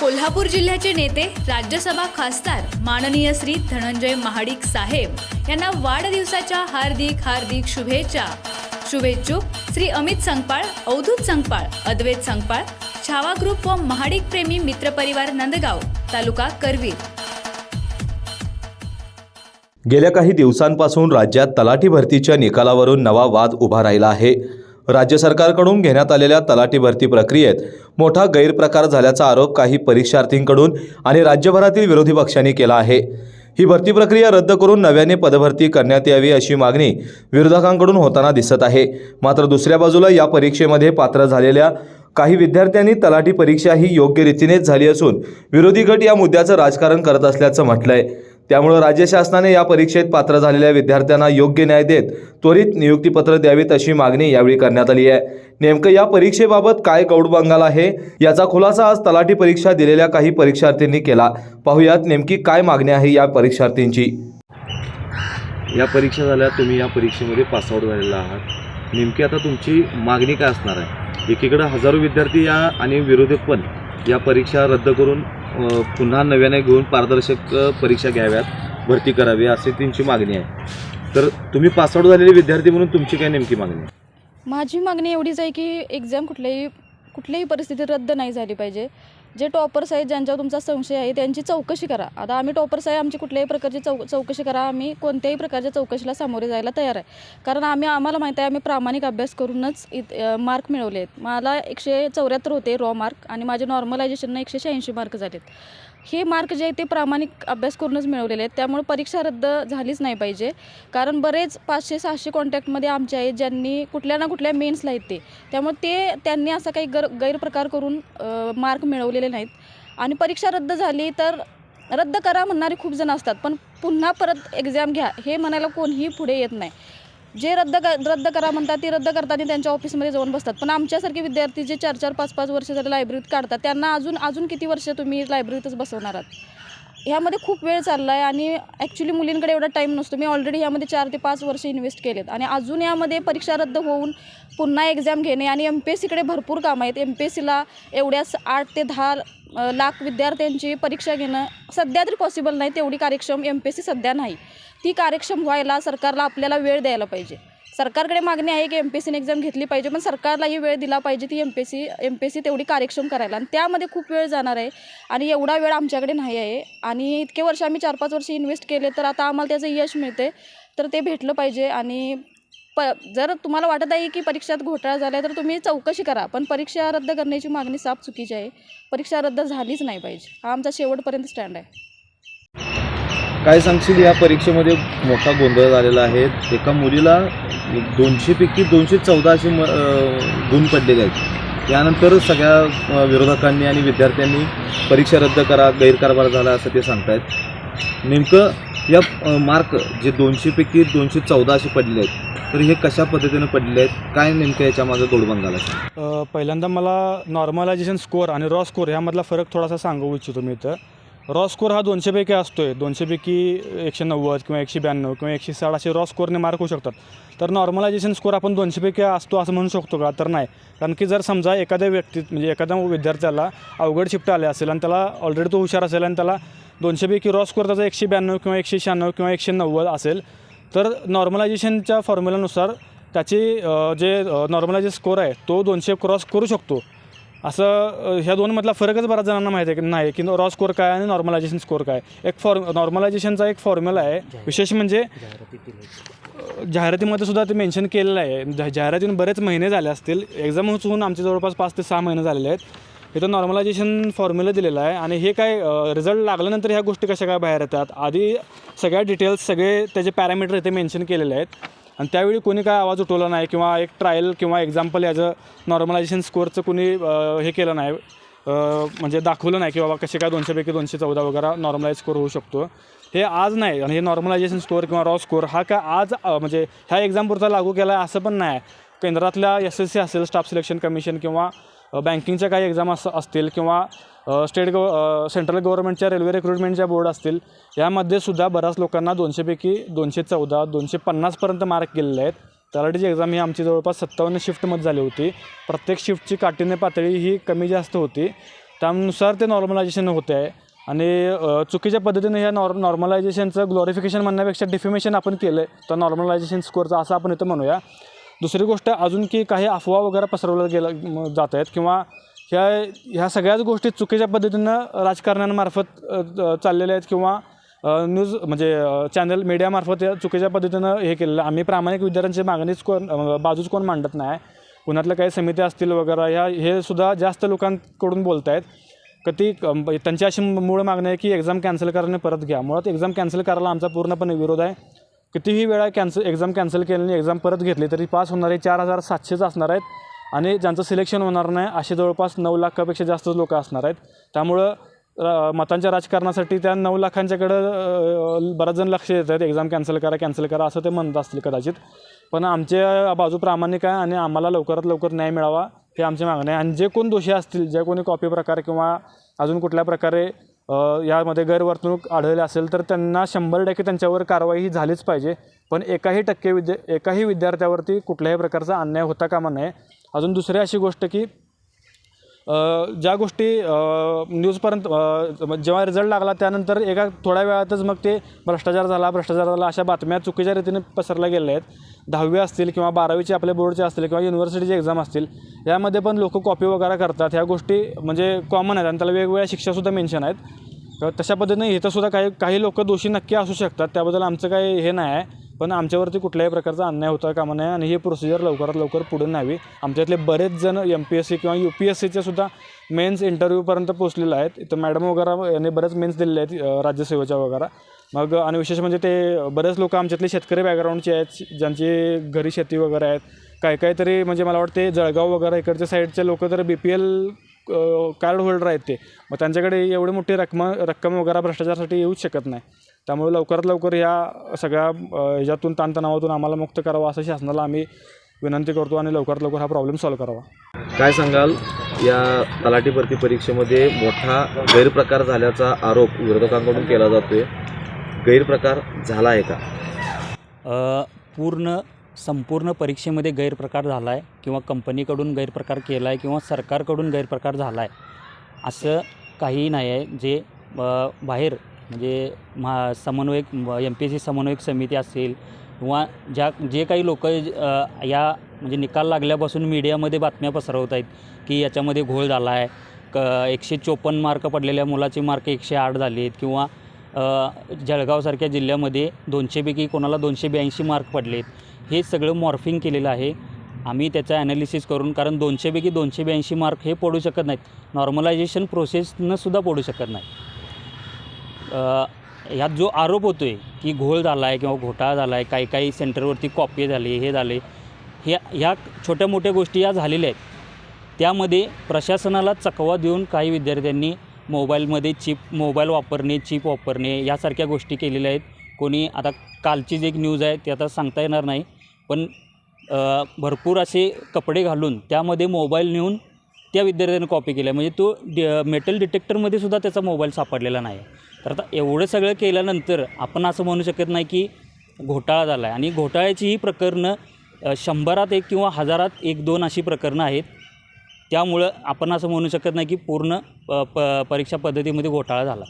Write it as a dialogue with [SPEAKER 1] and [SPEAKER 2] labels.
[SPEAKER 1] कोल्हापूर जिल्ह्याचे नेते राज्यसभा खासदार माननीय श्री धनंजय महाडिक साहेब यांना वाढदिवसाच्या हार्दिक हार्दिक शुभेच्छा. शुभेच्छुक श्री अमित संगपाळ अवधूत संगपाळ अद्वैत संगपाळ छावा ग्रुप व महाडिक प्रेमी मित्रपरिवार नंदगाव तालुका करवीर.
[SPEAKER 2] गेल्या काही दिवसांपासून राज्यात तलाठी भरतीच्या निकालावरून नवा वाद उभा राहिला आहे. राज्य सरकारकडून घेण्यात आलेल्या तलाठी भरती प्रक्रियेत मोठा गैरप्रकार झाल्याचा आरोप काही परीक्षार्थींकडून आणि राज्यभरातील विरोधी पक्षांनी केला आहे. ही भरती प्रक्रिया रद्द करून नव्याने पदभरती करण्यात यावी अशी मागणी विरोधकांकडून होताना दिसत आहे. मात्र दुसऱ्या बाजूला या परीक्षेमध्ये पात्र झालेल्या काही विद्यार्थ्यांनी तलाठी परीक्षा ही योग्य रीतीनेच झाली असून विरोधी गट या मुद्द्याचं राजकारण करत असल्याचं म्हटलंय. त्यामुळं राज्य शासनाने या परीक्षेत पात्र झालेल्या विद्यार्थ्यांना योग्य न्याय देत त्वरित नियुक्तीपत्र द्यावीत अशी मागणी यावेळी करण्यात आली आहे. नेमकं या परीक्षेबाबत काय गौडबंगाल आहे? याचा खुलासा आज तलाठी परीक्षा दिलेल्या काही परीक्षार्थींनी केला. पाहुयात नेमकी काय मागणी आहे या परीक्षार्थींची?
[SPEAKER 3] या परीक्षा झाल्या तुम्ही या परीक्षेमध्ये पासआउट झालेला आहात. नेमकी आता तुमची मागणी काय असणार आहे? एकीकडे हजारो विद्यार्थी या आणि विरोधक पण या परीक्षा रद्द करून पुन्हा नव्याने घेऊन पारदर्शक परीक्षा घ्याव्यात भरती करावी अशी त्यांची मागणी आहे. तर तुम्ही पासआउट झालेले विद्यार्थी म्हणून तुमची काय नेमकी मागणी
[SPEAKER 4] माझी मागणी एवढीच आहे की एक्झाम कुठल्याही कुठल्याही परिस्थितीत रद्द नाही झाली पाहिजे. जे टॉपर्स आहेत ज्यांच्यावर तुमचा संशय आहे त्यांची चौकशी करा. आता आम्ही टॉपर्स आहे आमची कुठल्याही प्रकारची चौ चौकशी करा. आम्ही कोणत्याही प्रकारच्या चौकशीला सामोरे जायला तयार आहे. कारण आम्ही आम्हाला माहीत आहे आम्ही प्रामाणिक अभ्यास करूनच इत मार्क मिळवले आहेत. मला एकशे चौऱ्याहत्तर होते रॉ मार्क आणि माझे नॉर्मलायझेशननं एकशे शहाऐंशी मार्क झालेत. हे मार्क जे आहे ते प्रामाणिक अभ्यास करूनच मिळवलेले आहेत. त्यामुळे परीक्षा रद्द झालीच नाही पाहिजे. कारण बरेच पाचशे सहाशे कॉन्टॅक्टमध्ये आमचे आहेत ज्यांनी कुठल्या ना कुठल्या मेन्सला आहेत ते. त्यामुळे ते त्यांनी असा काही गर गैरप्रकार करून मार्क मिळवलेले नाहीत. आणि परीक्षा रद्द झाली तर रद्द करा म्हणणारे खूप जण असतात. पण पुन्हा परत एक्झाम घ्या हे म्हणायला कोणीही पुढे येत नाही. जे रद्द कर रद्द करा म्हणतात ते रद्द करताना त्यांच्या ऑफिसमध्ये जाऊन बसतात. पण आमच्यासारखे विद्यार्थी जे चार चार पाच पाच वर्ष झाले लायब्ररीत काढतात त्यांना अजून अजून किती वर्ष तुम्ही लायब्ररीतच बसवणार आहात? ह्यामध्ये खूप वेळ चालला आहे आणि ॲक्च्युली मुलींकडे एवढा टाईम नसतो. मी ऑलरेडी ह्यामध्ये चार ते पाच वर्ष इन्व्हेस्ट केलेत. आणि अजून यामध्ये परीक्षा रद्द होऊन पुन्हा एक्झाम घेणे आणि एम पी एस सीकडे भरपूर कामं आहेत. एम पी एस सीला एवढ्याच आठ ते दहा लाख विद्यार्थ्यांची परीक्षा घेणं सध्या तरी पॉसिबल नाही. तेवढी कार्यक्षम एम पी एस सी सध्या नाही. ती कार्यक्षम व्हायला सरकारला आपल्याला वेळ द्यायला पाहिजे. सरकारकडे मागणी आहे की एम पी एस सीने एक्झाम घेतली पाहिजे पण सरकारलाही वेळ दिला पाहिजे ती M P S C M P S C तेवढी कार्यक्षम करायला. आणि त्यामध्ये खूप वेळ जाणार आहे आणि एवढा वेळ आमच्याकडे नाही आहे. आणि इतके वर्ष आम्ही चार पाच वर्ष इन्व्हेस्ट केले तर आता आम्हाला त्याचं यश मिळते तर ते भेटलं पाहिजे. आणि प जर तुम्हाला वाटत आहे की परीक्षात घोटाळा झाला आहे तर तुम्ही चौकशी करा. पण परीक्षा रद्द करण्याची मागणी साफ चुकीची आहे. परीक्षा रद्द झालीच नाही पाहिजे. हा आमचा शेवटपर्यंत स्टँड आहे.
[SPEAKER 3] काय सांगशील या परीक्षेमध्ये मोठा गोंधळ झालेला आहे? एका मुलीला दोनशेपैकी दोनशे चौदा असे म गुण पडलेले आहेत. त्यानंतर सगळ्या विरोधकांनी आणि विद्यार्थ्यांनी परीक्षा रद्द करा गैरकारभार झाला असं ते सांगतायत. नेमकं या मार्क जे दोनशेपैकी दोनशे चौदा असे पडलेले आहेत तर हे कशा पद्धतीनं पडलेले आहेत? काय नेमकं याच्यामागं गोडबंगाल आहे
[SPEAKER 5] पहिल्यांदा मला नॉर्मलायझेशन स्कोअर आणि रॉ स्कोअर ह्यामधला फरक थोडासा सांगू इच्छितो मी इथं. रॉ स्कोर हा दोनशेपैकी असतो आहे दोनशेपैकी एकशे नव्वद किंवा एकशे ब्याण्णव किंवा एकशे साठ असे रॉ स्कोरने मार्क होऊ शकतात. तर नॉर्मलायझेशन स्कोर आपण दोनशेपैकी असतो असं म्हणू शकतो का? तर नाही. कारण की जर समजा एखाद्या व्यक्तीत म्हणजे एखाद्या विद्यार्थ्याला अवघड शिफ्ट आले असेल आणि त्याला ऑलरेडी तो हुशार असेल आणि त्याला दोनशेपैकी रॉ स्कोअर त्याचा एकशे ब्याण्णव किंवा एकशे शहाण्णव किंवा एकशे नव्वद असेल तर नॉर्मलायझेशनच्या फॉर्म्युलानुसार त्याची जे नॉर्मलायझेशन स्कोअर आहे तो दोनशे क्रॉस करू शकतो. असं ह्या दोनमधला फरकच बऱ्याच जणांना माहिती आहे की नाही की रॉ स्कोअर काय आणि नॉर्मलायझेशन स्कोअर काय. एक फॉर्म नॉर्मलायझेशनचा एक फॉर्म्युला आहे विशेष म्हणजे जाहिरातीमध्ये सुद्धा ते मेन्शन केलेलं आहे. जा जाहिरातीतून बरेच महिने झाले असतील एक्झाम होऊन आमचे जवळपास पाच ते सहा महिने झालेले आहेत. इथं नॉर्मलायझेशन फॉर्म्युला दिलेला आहे आणि हे काय रिझल्ट लागल्यानंतर ह्या गोष्टी कशा काय बाहेर येतात आधी सगळ्या डिटेल्स सगळे त्याचे पॅरामीटर इथे मेन्शन केलेले आहेत. आणि त्यावेळी कोणी काय आवाज उठवला नाही किंवा एक ट्रायल किंवा एक्झाम्पल याचं नॉर्मलायझेशन स्कोअरचं कोणी हे केलं नाही. म्हणजे दाखवलं नाही की बाबा कसे काय दोनशेपैकी दोनशे चौदा वगैरे नॉर्मलाईज स्कोअर होऊ शकतो. हे आज नाही आणि हे नॉर्मलायझेशन स्कोअर किंवा रॉ स्कोअर हा काय आज म्हणजे ह्या एक्झामपुरता लागू केला आहे असं पण नाही. केंद्रातल्या एस एस सी असेल स्टाफ सिलेक्शन कमिशन किंवा बँकिंगच्या काही एक्झाम असं असतील किंवा स्टेट गव सेंट्रल गव्हर्नमेंटच्या रेल्वे रिक्रुटमेंटच्या बोर्ड असतील यामध्ये सुद्धा बऱ्याच लोकांना दोनशेपैकी दोनशे चौदा दोनशे पन्नासपर्यंत मार्क केलेले आहेत. तलाठीची एक्झाम ही आमची जवळपास सत्तावन्न शिफ्टमध्ये झाली होती. प्रत्येक शिफ्टची काठीण्य पातळी ही कमी जास्त होती. त्यानुसार ते नॉर्मलायझेशन होते आहे आणि चुकीच्या पद्धतीने ह्या नॉर्म नॉर्मलायझेशनचं ग्लोरिफिकेशन म्हणण्यापेक्षा डिफिमेशन आपण केलं आहे तर नॉर्मलायझेशन स्कोरचं असं आपण इथं म्हणूया. दुसरी गोष्ट अजून की काही अफवा वगैरे पसरवल्या गेलं जात आहेत किंवा ह्या ह्या सगळ्याच गोष्टी चुकीच्या पद्धतीनं राजकारण्यांमार्फत चाललेल्या आहेत किंवा न्यूज म्हणजे चॅनल मीडियामार्फत या चुकीच्या पद्धतीनं हे केलेलं. आहे. आम्ही प्रामाणिक विद्यार्थ्यांची मागणीच कोण बाजूच कोण मांडत नाही. पुण्यातल्या काही समित्या असतील वगैरे ह्या हे सुद्धा जास्त लोकांकडून बोलत आहेत का ती त्यांची अशी मूळ मागणी आहे की एक्झाम कॅन्सल कराने परत घ्या. मुळात एक्झाम कॅन्सल करायला आमचा पूर्णपणे विरोध आहे. कितीही वेळा कॅन्सल एक्झाम कॅन्सल केल्याने एक्झाम परत घेतली तरी पास होणारे चार हजार सातशेच असणार आहेत. आणि ज्यांचं सिलेक्शन होणार नाही असे जवळपास नऊ लाखापेक्षा जास्त लोक असणार आहेत. त्यामुळं र- मतांच्या राजकारणासाठी त्या नऊ लाखांच्याकडं बराच जण लक्ष देत आहेत. एक्झाम कॅन्सल करा कॅन्सल करा असं ते म्हणत असतील कदाचित. पण आमच्या बाजू प्रामाणिक आहे आणि आम्हाला लवकरात लवकर न्याय मिळावा हे आमची मागणी आहे. आणि जे कोण दोषी असतील जे कोणी कॉपी प्रकार किंवा अजून कुठल्या प्रकारे यामध्ये गैरवर्तणूक आढळली असेल तर त्यांना शंभर टक्के त्यांच्यावर कारवाई ही झालीच पाहिजे. पण एकाही टक्के विद्या एकाही विद्यार्थ्यावरती कुठल्याही प्रकारचा अन्याय होता कामा नये. अजून दुसरी अशी गोष्ट की ज्या गोष्टी न्यूजपर्यंत जेव्हा रिझल्ट लागला त्यानंतर एका थोड्या वेळातच मग ते भ्रष्टाचार झाला भ्रष्टाचार झाला अशा बातम्या चुकीच्या रीतीने पसरल्या गेल्या आहेत. दहावी असतील किंवा बारावीचे आपल्या बोर्डचे असतील किंवा युनिव्हर्सिटीचे एक्झाम असतील यामध्ये पण लोक कॉपी वगैरे करतात. ह्या गोष्टी म्हणजे कॉमन आहेत आणि त्याला वेगवेगळ्या शिक्षासुद्धा मेन्शन आहेत. तशा पद्धतीने इथंसुद्धा काही काही लोक दोषी नक्की असू शकतात. त्याबद्दल आमचं काही हे नाही आहे. पण आमच्यावरती कुठल्याही प्रकारचा अन्याय होता कामा नये आणि ही प्रोसिजर लवकरात लवकर पुढे न्यावी. आमच्यातले बरेच जण एम पी एस सी किंवा यू पी एस सीचे सुद्धा मेन्स इंटरव्ह्यूपर्यंत पोचलेले आहेत. इथं मॅडम वगैरे यांनी बरेच मेन्स दिलेले आहेत राज्यसेवेच्या वगैरे. मग आणि विशेष म्हणजे ते बरेच लोक आमच्यातले शेतकरी बॅकग्राऊंडचे आहेत ज्यांची घरी शेती वगैरे आहेत. काय काय तरी म्हणजे मला वाटते जळगाव वगैरे इकडच्या साईडचे लोक तर B P L card holder आहेत ते. मग त्यांच्याकडे एवढी मोठी रक्कम रक्कम वगैरे भ्रष्टाचारासाठी येऊच शकत नाही. त्यामुळे लवकरात लवकर ह्या सगळ्या ह्याच्यातून ताणतणावातून आम्हाला मुक्त करावं असं शासनाला आम्ही विनंती करतो आणि लवकरात लवकर हा प्रॉब्लेम सॉल्व्ह करावा.
[SPEAKER 3] काय सांगाल? या तलाठी भरती परीक्षेमध्ये मोठा गैरप्रकार झाल्याचा आरोप विरोधकांकडून केला जातोय. गैरप्रकार झाला आहे का
[SPEAKER 6] पूर्ण संपूर्ण परीक्षेमध्ये गैरप्रकार झाला आहे किंवा कंपनीकडून गैरप्रकार केला आहे किंवा सरकारकडून गैरप्रकार झाला आहे असं काहीही नाही आहे. जे बाहेर म्हणजे महा समन्वयक एम पी एस सी समन्वयक समिती असेल किंवा ज्या जे काही लोक या म्हणजे निकाल लागल्यापासून मीडियामध्ये बातम्या पसरवत आहेत की याच्यामध्ये घोळ झाला आहे क एकशे चोपन्न मार्क पडलेल्या मुलाचे मार्क एकशे आठ झाले आहेत किंवा जळगावसारख्या जिल्ह्यामध्ये दोनशेपैकी कोणाला दोनशे ब्याऐंशी मार्क पडलेत हे सगळं मॉर्फिंग केलेलं आहे. आम्ही त्याचं ॲनालिसिस करून कारण दोनशेपैकी दोनशे ब्याऐंशी मार्क हे पडू शकत नाहीत. नॉर्मलायझेशन प्रोसेसनं सुद्धा पडू शकत नाही ह्यात जो आरोप होतो आहे की घोळ झाला आहे किंवा घोटाळा झाला आहे काही काही सेंटरवरती कॉपी झाली हे झाले ह्या ह्या छोट्या मोठ्या गोष्टी या झालेल्या आहेत. त्यामध्ये प्रशासनाला चकवा देऊन काही विद्यार्थ्यांनी मोबाईलमध्ये चिप मोबाईल वापरणे चिप वापरणे यासारख्या गोष्टी केलेल्या आहेत. कोणी आता कालची एक न्यूज आहे ती आता सांगता येणार नाही. पण भरपूर असे कपडे घालून त्यामध्ये मोबाईल नेऊन त्या विद्यार्थ्याने कॉपी केल्या. म्हणजे तो डि मेटल डिटेक्टरमध्ये सुद्धा त्याचा मोबाईल सापडलेला नाही. तर आता एवढं सगळं केल्यानंतर आपण असं म्हणू शकत नाही की घोटाळा झाला आहे. आणि घोटाळ्याची ही प्रकरणं शंभरात एक किंवा हजारात एक दोन अशी प्रकरणं आहेत. त्यामुळं आपण असं म्हणू शकत नाही की पूर्ण प प परीक्षा पद्धतीमध्ये घोटाळा झाला.